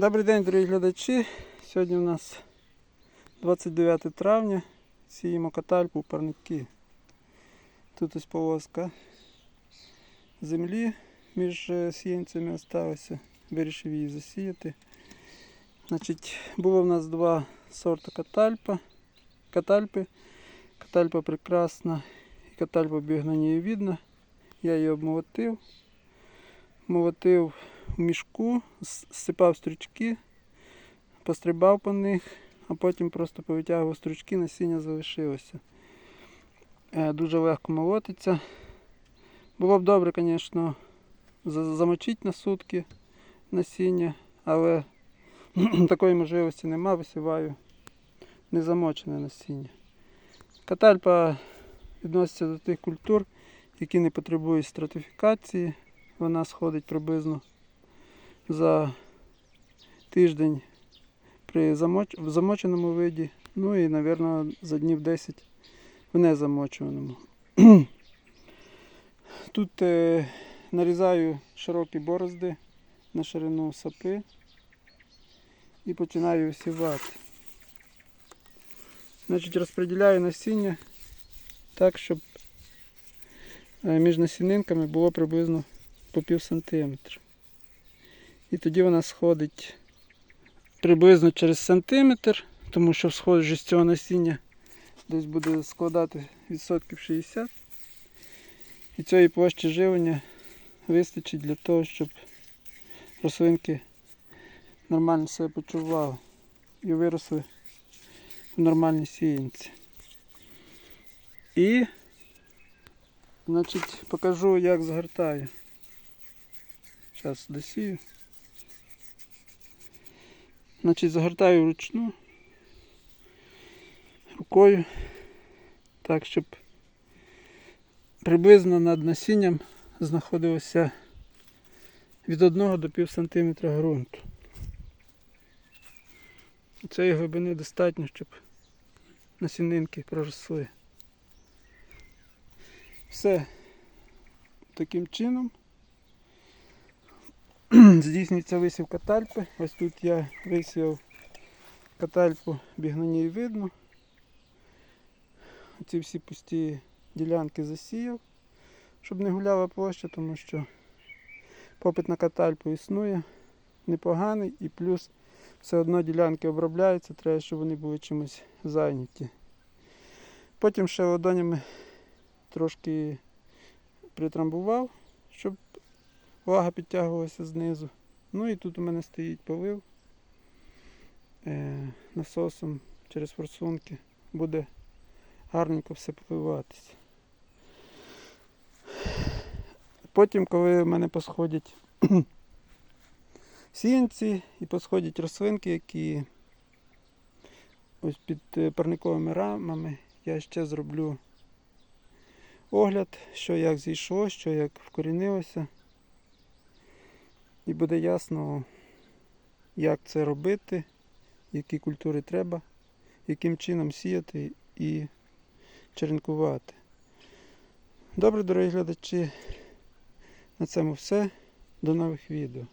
Добрий день, дорогі глядачі. Сьогодні у нас 29 травня. Сіємо катальпу парники. Тут ось полоска землі між е, сіянцями осталася. Вирішив її засіяти. Значить, було в нас два сорти катальпа. Катальпи. Катальпа прекрасна і катальпа бігнанієвідна. Я її обмолотив. Молотив в мішку, с- сипав стручки, пострибав по них, а потім просто повитягував стручки, насіння залишилося. Е, Дуже легко молотиться. Було б добре, звісно, замочити на сутки насіння, але такої можливості нема, висіваю незамочене насіння. Катальпа відноситься до тих культур, які не потребують стратифікації. Вона сходить приблизно за тиждень при замоч... в замоченому виді, ну і, мабуть, за днів 10 в незамочуваному. Тут е, нарізаю широкі борозди на ширину сапи і починаю осівати. Значить, розподіляю насіння так, щоб е, між насінинками було приблизно по пів сантиметра. І тоді вона сходить приблизно через сантиметр, тому що схожість цього насіння десь буде складати відсотків 60. І цієї площі живлення вистачить для того, щоб рослинки нормально себе почували і виросли в нормальній сіянці. І значить, покажу, як згортаю. Зараз досію. Значить, загортаю вручну рукою, так, щоб приблизно над насінням знаходилося від 1 до пів сантиметра ґрунту. Цієї глибини достатньо, щоб насінинки проросли. Все таким чином здійснюється висів катальпи. Ось тут я висів катальпу бігнані видно. Ці всі пусті ділянки засіяв, щоб не гуляла площа, тому що попит на катальпу існує непоганий і плюс все одно ділянки обробляються, треба, щоб вони були чимось зайняті. Потім ще ладонями трошки притрамбував, щоб влага підтягувалася знизу. Ну і тут у мене стоїть полив е, насосом через форсунки. Буде гарненько все поливатися. Потім, коли в мене посходять сіянці і посходять рослинки, які ось під е, парниковими рамами, я ще зроблю огляд, що як зійшло, що як вкорінилося. І буде ясно, як це робити, які культури треба, яким чином сіяти і черенкувати. Добре, дорогі глядачі, на цьому все. До нових відео.